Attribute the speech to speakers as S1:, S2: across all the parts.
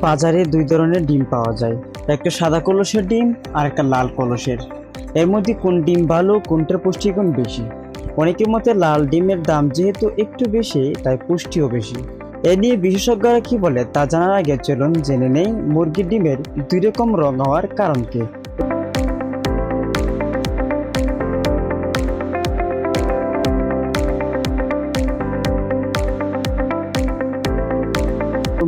S1: বাজারে দুই ধরনের ডিম পাওয়া যায়। একটা সাদা কলসের ডিম, আর একটা লাল কলসের। এর মধ্যে কোন ডিম ভালো, কোনটার পুষ্টিগুণ বেশি? অনেকের মতে লাল ডিমের দাম যেহেতু একটু বেশি, তাই পুষ্টিও বেশি। এ নিয়ে বিশেষজ্ঞরা কি বলে তা জানার আগে চলুন জেনে নেই মুরগির ডিমের দুই রকম রং হওয়ার কারণ কি।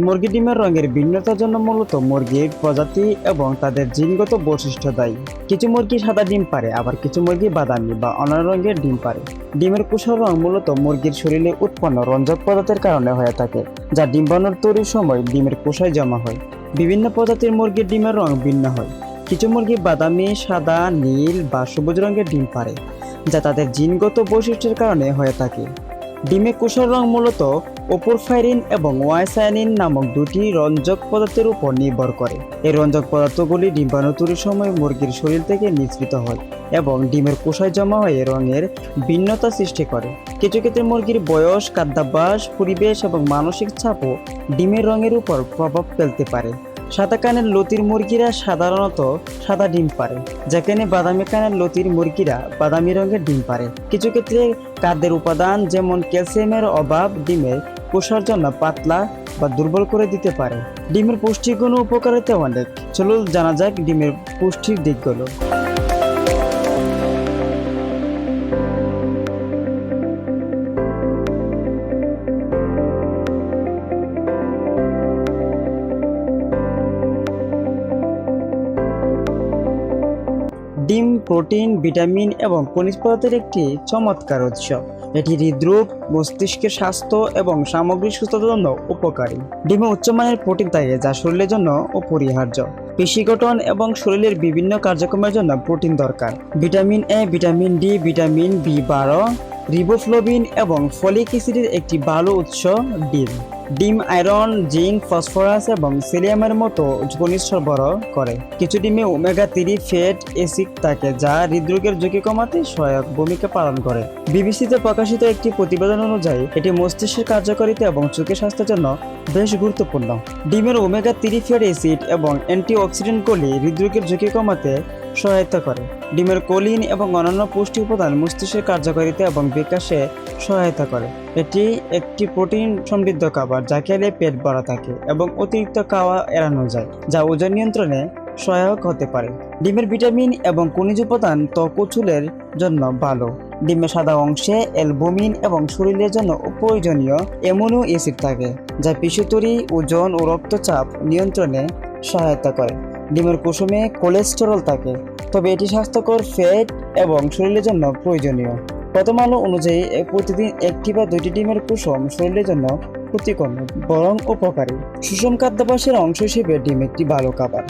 S1: মুরগি ডিমের রঙের ভিন্নতার জন্য মূলত মুরগির প্রজাতি এবং তাদের জিনগত বৈশিষ্ট্য দায়ী। কিছু মুরগি সাদা ডিম পারে, আবার কিছু মুরগি বাদামি বা অন্য রঙের ডিম পারে। ডিমের কুষার রং মূলত মুরগির শরীরে উৎপন্ন রঞ্জক পদার্থের কারণে হয়ে থাকে, যা ডিম্বাণুর তৈরির সময় ডিমের কুষায় জমা হয়। বিভিন্ন প্রজাতির মুরগির ডিমের রং ভিন্ন হয়। কিছু মুরগি বাদামি, সাদা, নীল বা সবুজ রঙের ডিম পারে, যা তাদের জিনগত বৈশিষ্ট্যের কারণে হয়ে থাকে। ডিমে কুষার রং মূলত ওপোরফাইরিন এবং ওয়াইসায়ানিন নামক দুটি রঞ্জক পদার্থের উপর নির্ভর করে। এই রঞ্জক পদার্থগুলি ডিম্বাণু তৈরির সময় মুরগির শরীর থেকে নিঃসৃত হয় এবং ডিমের কোষায় জমা হয়ে রঙের ভিন্নতা সৃষ্টি করে। কিছু ক্ষেত্রে মুরগির বয়স, খাদ্যাভ্যাস, পরিবেশ এবং মানসিক চাপও ডিমের রঙের উপর প্রভাব ফেলতে পারে। সাদা কানের লতির মুরগিরা সাধারণত সাদা ডিম পারে যেখানে বাদামি কানের লতির মুরগিরা বাদামি রঙের ডিম পারে কিছু ক্ষেত্রে খাদ্যের উপাদান যেমন ক্যালসিয়ামের অভাব ডিমের পোষার জন্য পাতলা বা দুর্বল করে দিতে পারে। ডিমের পুষ্টিগুণ উপকারিতা অনেক। চলুন জানা যাক ডিমের পুষ্টির দিকগুলো। ডিম, প্রোটিন, ভিটামিন এবং খনিজ পদার্থের একটি চমৎকার উৎস। এটি হৃদরোগ, মস্তিষ্কের স্বাস্থ্য এবং সামগ্রিক সুস্থতার জন্য উপকারী। ডিমে উচ্চমানের প্রোটিন থাকে যা শরীরের জন্য অপরিহার্য। পেশি গঠন এবং শরীরের বিভিন্ন কার্যক্রমের জন্য প্রোটিন দরকার। Vitamin A vitamin D vitamin B বারো, রিবোফ্লোবিন এবং ফলিক অ্যাসিডের একটি ভালো উৎস ডিম। ডিম, আয়রন জিঙ্ক ফসফরাস এবং সিলিয়ামের মতো খনিজ সরবরাহ করে। কিছু ডিমে ওমেগা থ্রি ফ্যাট অ্যাসিড থাকে, যা হৃদরোগের ঝুঁকি কমাতে সহায়ক ভূমিকা পালন করে। বিবিসিতে প্রকাশিত একটি প্রতিবেদন অনুযায়ী, এটি মস্তিষ্কের কার্যকারিতা এবং চোখের স্বাস্থ্যের জন্য বেশ গুরুত্বপূর্ণ। ডিমের ওমেগা থ্রি ফ্যাট অ্যাসিড এবং অ্যান্টিঅক্সিডেন্টগুলি হৃদরোগের ঝুঁকি কমাতে সহায়তা করে। ডিমের কোলিন এবং অন্যান্য পুষ্টি উপাদান মস্তিষ্কের কার্যকারিতা এবং বিকাশে সহায়তা করে। এটি একটি প্রোটিন সমৃদ্ধ খাবার যা খেলে পেট ভরা থাকে এবং অতিরিক্ত খাওয়া এড়ানো যায়, যা ওজন নিয়ন্ত্রণে সহায়ক হতে পারে। ডিমের ভিটামিন এবং খনিজ উপাদান ত্বক চুলের জন্য ভালো। ডিমের সাদা অংশে অ্যালবুমিন এবং শরীরের জন্য প্রয়োজনীয় অ্যামিনো অ্যাসিড থাকে, যা পিশুতরি ওজন ও রক্তচাপ নিয়ন্ত্রণে সহায়তা করে। ডিমের কুসুমে কোলেস্টেরল থাকে, তবে এটি স্বাস্থ্যকর ফ্যাট এবং শরীরের জন্য প্রয়োজনীয়। প্রথম আলো অনুযায়ী প্রতিদিন একটি বা দুইটি ডিমের কুসুম শরীরের জন্য ক্ষতিকর, বরং উপকারী। সুষম খাদ্যাভ্যাসের অংশ হিসেবে ডিম একটি ভালো খাবার।